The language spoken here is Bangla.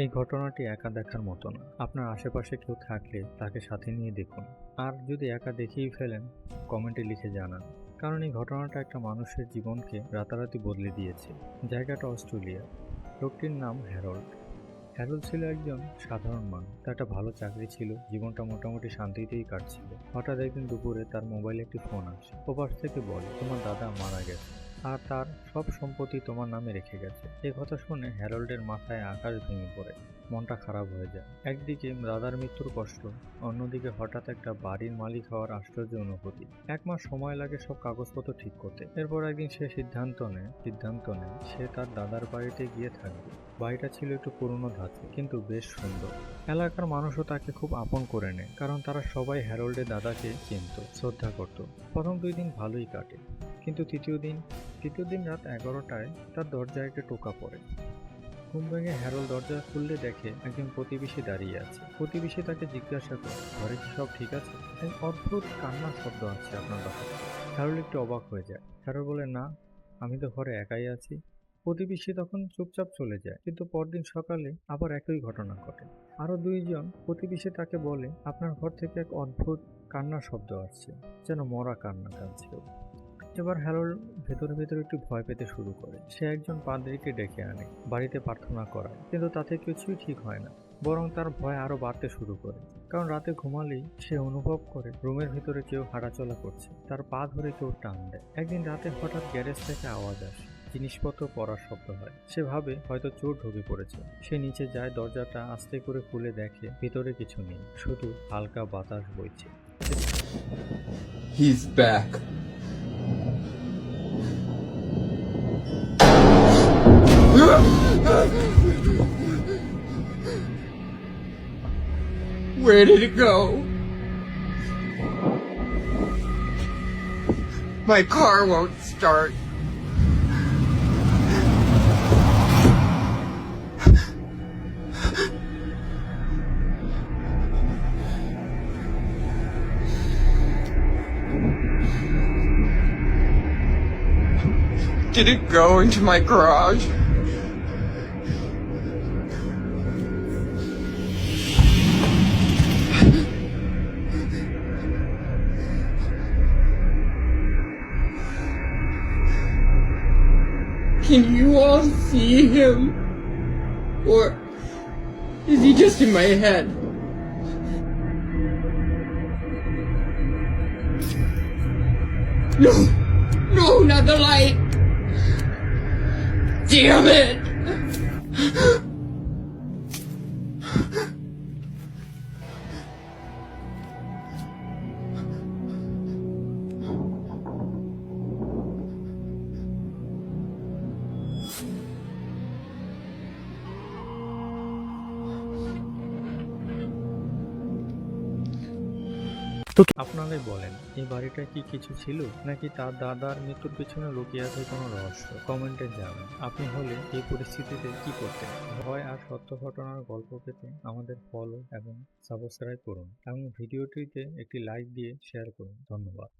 এই ঘটনাটি একা দেখার মতো না। আপনার আশেপাশে কেউ থাকলে তাকে সাথে নিয়ে দেখুন। আর যদি একা দেখেই ফেলেন, কমেন্টে লিখে জানান। কারণ এই ঘটনাটা একটা মানুষের জীবনকে রাতারাতি বদলে দিয়েছে। জায়গাটা অস্ট্রেলিয়া। লোকটির নাম হ্যারল্ড। হ্যারল্ড ছিল একজন সাধারণ মানুষ। তার একটা ভালো চাকরি ছিল। জীবনটা মোটামুটি শান্তিতেই কাটছিল। হঠাৎ একদিন দুপুরে তার মোবাইলে একটি ফোন আসে। ওপাশ থেকে বলে, তোমার দাদা মারা গেছে। আর তার সব সম্পত্তি তোমার নামে রেখে গেছে। এ কথা শুনে হ্যারল্ডের মাথায় আকাশ ভেঙে পড়ে। মনটা খারাপ হয়ে যায়। একদিকে দাদার মৃত্যুর কষ্ট, অন্যদিকে হঠাৎ একটা বাড়ির মালিক হওয়ার আশ্চর্য অনুভূতি। এক মাস সময় লাগে সব কাগজপত্র ঠিক করতে। এরপর একদিন সে সিদ্ধান্ত নেয় সিদ্ধান্ত নেয়, সে তার দাদার বাড়িতে গিয়ে থাকবে। বাড়িটা ছিল একটু পুরনো ধাঁচে, কিন্তু বেশ সুন্দর। এলাকার মানুষও তাকে খুব আপন করে নেয়, কারণ তারা সবাই হ্যারল্ডের দাদাকে চিনত, শ্রদ্ধা করত। প্রথম দুই দিন ভালোই কাটে, কিন্তু তৃতীয় দিন তৃতীয় দিন রাত এগারোটায় তার দরজায় একটা টোকা পড়ে। ঘুম ভেঙে হ্যারল দরজা খুললে দেখে একজন প্রতিবেশী দাঁড়িয়ে আছে। প্রতিবেশী তাকে জিজ্ঞাসা করে, ঘরে কি সব ঠিক আছে? এক অদ্ভুত কান্নার শব্দ আছে আপনার বাসায় হ্যারল একটু অবাক হয়ে যায়। হ্যারল বলে, না, আমি তো ঘরে একাই আছি। প্রতিবেশী তখন চুপচাপ চলে যায়, কিন্তু পরদিন সকালে আবার একই ঘটনা ঘটে। আরও দুইজন প্রতিবেশী তাকে বলে, আপনার ঘর থেকে এক অদ্ভুত কান্নার শব্দ আসছে, যেন মরা কান্না কাঁদছে। এবার হ্যারোল্ড ভেতরে ভেতরে একটু ভয় পেতে শুরু করে। সে একজন পাদ্রীকে ডেকে আনে, বাড়িতে প্রার্থনা করায়, কিন্তু তাতে কিছুই ঠিক হয় না, বরং তার ভয় আরও বাড়তে শুরু করে। কারণ রাতে ঘুমালেই সে অনুভব করে, রুমের ভিতরে কেউ হাঁটাচলা করছে, তার পা ধরে কেউ টান দেয়। একদিন রাতে হঠাৎ গ্যারেজ থেকে আওয়াজ আসে জিনিসপত্র পড়ার শব্দ হয় সে ভাবে হয়তো চোর ঢুকে পড়েছে সে নিচে যায়, দরজাটা আস্তে করে খুলে দেখে ভিতরে কিছু নেই, শুধু হালকা বাতাস বইছে. Where did it go? My car won't start. Did it go into my garage? Can you all see him? Or is he just in my head? No! No, not the light! Damn it! আপনারাই বলেন, এই বাড়িটা কি কিছু ছিল? নাকি তার দাদার মৃত্যুর পিছনে লুকিয়ে আছে কোনো রহস্য? কমেন্টে জানান। আপনি হলে এই পরিস্থিতিতে কি করতেন? ভয় আর সত্য ঘটনার গল্প পেতে আমাদের ফলো এবং সাবস্ক্রাইব করুন। এবং ভিডিওটিতে একটি লাইক দিয়ে শেয়ার করুন। ধন্যবাদ।